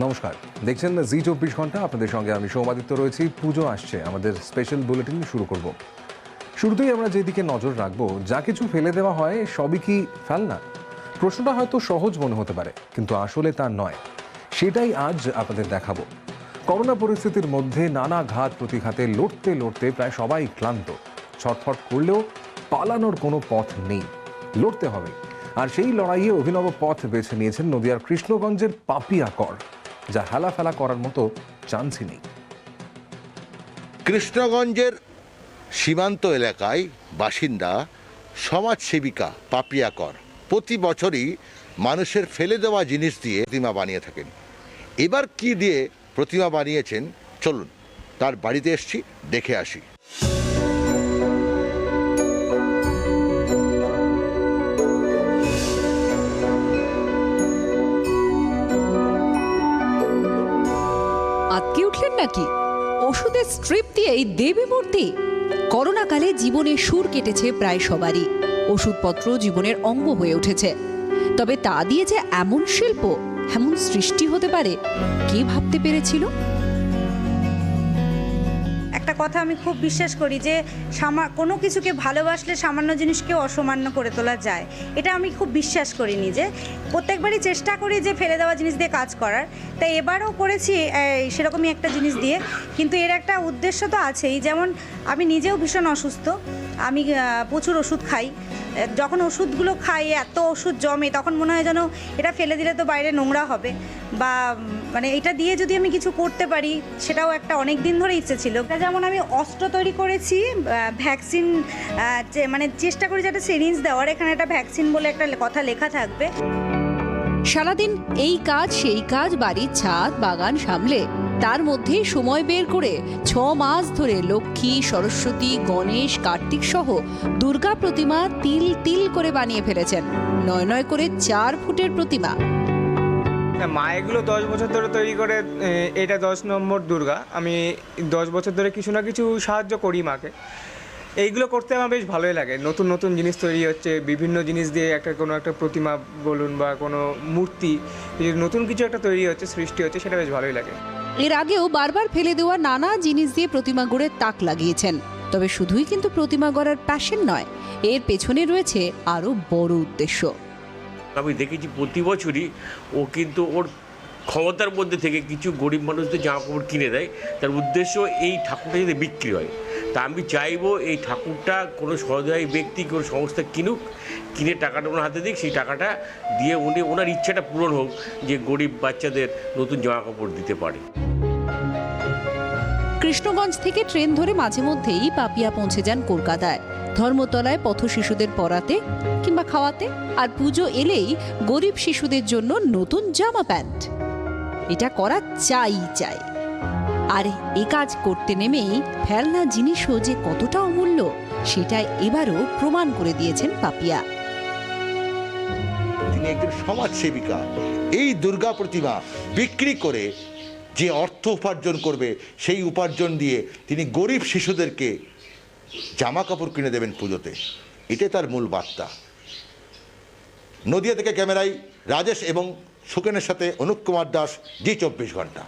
নমস্কার। দেখছেন জি চব্বিশ ঘণ্টা, আপনাদের সঙ্গে আমি সৌমাদিত্য রয়েছি। পুজো আসছে, আমাদের স্পেশাল বুলেটিন শুরু করব। শুরুতেই আমরা যেদিকে নজর রাখব, যা কিছু ফেলে দেওয়া হয়, সবই কি ফেলনা? প্রশ্নটা হয়তো সহজ মনে হতে পারে, কিন্তু আসলে তা নয়। সেটাই আজ আপনাদের দেখাবো। করোনা পরিস্থিতির মধ্যে নানা ঘাত প্রতিঘাতে লড়তে লড়তে প্রায় সবাই ক্লান্ত। ছটফট করলেও পালানোর কোনো পথ নেই। লড়তে হবে। আর সেই লড়াইয়ে অভিনব পথ বেছে নিয়েছেন নদিয়ার কৃষ্ণগঞ্জের পাপিয়া কর যা হেলাফেলা করার মতো চান্সই নেই। কৃষ্ণগঞ্জের সীমান্ত এলাকায় বাসিন্দা, সমাজসেবিকা পাপিয়া কর প্রতি বছরই মানুষের ফেলে দেওয়া জিনিস দিয়ে প্রতিমা বানিয়ে থাকেন। এবার কি দিয়ে প্রতিমা বানিয়েছেন? চলুন, তার বাড়িতে এসছি, দেখে আসি। নাকি ওষুধের স্ট্রিপ এই দেবী মূর্তি? করোনাকালে জীবনে সুর কেটেছে প্রায় সবারই। ওষুধপত্র জীবনের অঙ্গ হয়ে উঠেছে। তবে তা দিয়ে যে এমন শিল্প, এমন সৃষ্টি হতে পারে, কে ভাবতে পেরেছিল? একটা কথা আমি খুব বিশ্বাস করি যে সামা, কোনো কিছুকে ভালোবাসলে সামান্য জিনিসকে অসামান্য করে তোলা যায়। এটা আমি খুব বিশ্বাস করি নিজে প্রত্যেকবারই চেষ্টা করি যে ফেলে দেওয়া জিনিস দিয়ে কাজ করার। তাই এবারও করেছি সেরকমই একটা জিনিস দিয়ে। কিন্তু এর একটা উদ্দেশ্য তো আছেই। যেমন আমি নিজেও ভীষণ অসুস্থ। আমি প্রচুর ওষুধ খাই। যখন ওষুধগুলো খাই, এত ওষুধ জমে, তখন মনে হয় যেন এটা ফেলে দিলে তো বাইরে নোংরা হবে। বা মানে এটা দিয়ে যদি আমি কিছু করতে পারি, সেটাও একটা অনেক দিন ধরে ইচ্ছে ছিল। যেমন আমি অস্ত্র তৈরি করেছি ভ্যাকসিন মানে চেষ্টা করি যাতে সিরিঞ্জ দেওয়ার, এখানে একটা ভ্যাকসিন বলে একটা কথা লেখা থাকবে। সারাদিন এই কাজ, সেই কাজ, বাড়ির ছাদ, বাগান সামলে তার মধ্যে সময় বের করে ছ মাস ধরে লক্ষ্মী, সরস্বতী, গণেশ, কার্তিক সহ দুর্গা প্রতিমা তিল তিল করে বানিয়ে ফেলেছেন। নয় নয় করে চার ফুটের প্রতিমা। মা, এগুলো দশ বছর ধরে তৈরি করে এটা দশ নম্বর দুর্গা। আমি দশ বছর ধরে কিছু না কিছু সাহায্য করি মাকে। এইগুলো করতে আমার বেশ ভালোই লাগে। নতুন নতুন জিনিস তৈরি হচ্ছে, বিভিন্ন জিনিস দিয়ে একটা কোনো একটা প্রতিমা বলুন বা কোনো মূর্তি নতুন কিছু একটা তৈরি হচ্ছে, সৃষ্টি হচ্ছে, সেটা বেশ ভালোই লাগে। এর আগেও বারবার ফেলে দেওয়া নানা জিনিস দিয়ে প্রতিমা গড়ে তাক লাগিয়েছেন। তবে শুধুই কিন্তু প্রতিমা গড়ার প্যাশন নয়, এর পেছনে রয়েছে আরও বড় উদ্দেশ্য। আমি দেখেছি প্রতি বছরই ও কিন্তু ওর ক্ষমতার মধ্যে থেকে কিছু গরিব মানুষদের জামা কাপড় কিনে দেয়। তার উদ্দেশ্য এই ঠাকুরটা যাতে বিক্রি হয়। তা আমি চাইব এই ঠাকুরটা কোনো সহদায়ী ব্যক্তি, কোনো সংস্থা কিনুক কিনে টাকাটা ওনার হাতে দিক, সেই টাকাটা দিয়ে উনি, ওনার ইচ্ছাটা পূরণ হোক, যে গরিব বাচ্চাদের নতুন জামা কাপড় দিতে পারে। কৃষ্ণগঞ্জ থেকে ট্রেন ধরে মাঝে মধ্যেই পাপিয়া পৌঁছে যান কলকাতায়। ধর্মতলায় পথ শিশুদের পড়াতে কিংবা খাওয়াতে, আর পুজো এলেই গরিব শিশুদের জন্য নতুন জামা প্যান্ট। এটা করা চাই চাই। আর, এ কাজ করতে নেমেই ফেলনা জিনিসও যে কতটা অমূল্য, সেটা এবারও প্রমাণ করে দিয়েছেন পাপিয়া। তিনি একজন সমাজসেবিকা। এই দুর্গা প্রতিমা বিক্রি করে যে অর্থ উপার্জন করবে, সেই উপার্জন দিয়ে তিনি গরিব শিশুদেরকে জামা কাপড় কিনে দেবেন পুজোতে। এটাই তার মূল বার্তা। নদিয়া থেকে ক্যামেরায় রাজেশ এবং সুকেনের সাথে অনুপ কুমার দাস, জি চব্বিশ ঘণ্টা।